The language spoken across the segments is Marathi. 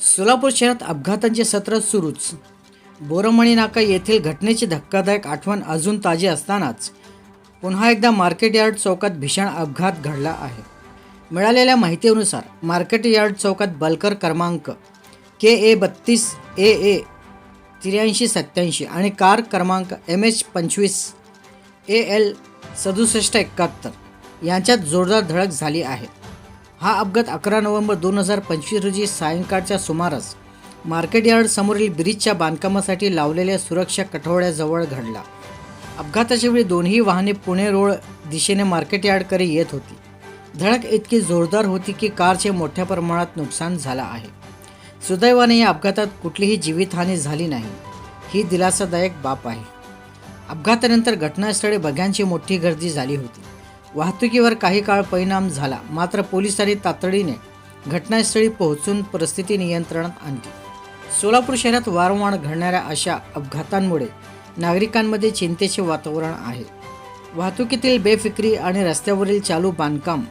सोलापूर शहरात अपघातांचे सत्र सुरूच. बोरमणी नाका येथील घटनेची धक्कादायक आठवण अजून ताजी असतानाच पुन्हा एकदा मार्केट यार्ड चौकात भीषण अपघात घडला आहे. मिळालेल्या माहितीनुसार मार्केट यार्ड चौकात बलकर क्रमांक के ए बत्तीस ए ए त्र्याऐंशी सत्याऐंशी आणि कार क्रमांक एम एच पंचवीस ए एल सदुसष्ट एकाहत्तर यांच्यात जोरदार धडक झाली आहे. हा अपघात अकरा नोव्हेंबर दोन हजार पंचवीस रोजी सायंकाळच्या सुमारास मार्केट यार्डसमोरील ब्रिजच्या बांधकामासाठी लावलेल्या सुरक्षा कठोळ्याजवळ घडला. अपघाताच्या वेळी दोन्ही वाहने पुणे रोड दिशेने मार्केट यार्डकडे येत होती. धडक इतकी जोरदार होती की कारचे मोठ्या प्रमाणात नुकसान झालं आहे. सुदैवाने या अपघातात कुठलीही जीवितहानी झाली नाही. ही दिलासादायक बाब आहे. अपघातानंतर घटनास्थळी बघ्यांची मोठी गर्दी झाली होती. वाहतुकीवर काही काळ परिणाम झाला. मात्र पोलिसांनी तातडीने घटनास्थळी पोहोचून परिस्थिती नियंत्रणात आणली. सोलापूर शहरात वारंवार घडणाऱ्या अशा अपघातांमुळे नागरिकांमध्ये चिंतेचे वातावरण आहे. वाहतुकीतील बेफिक्री आणि रस्त्यावरील चालू बांधकाम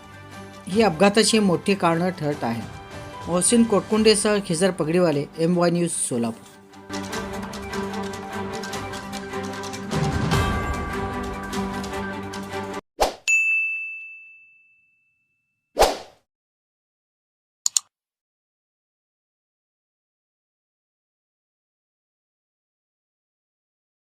ही अपघाताची मोठी कारणं ठरत आहे. Mohsin कोटकुंडेसह Khizar Pagdiwale M Y news Solapur.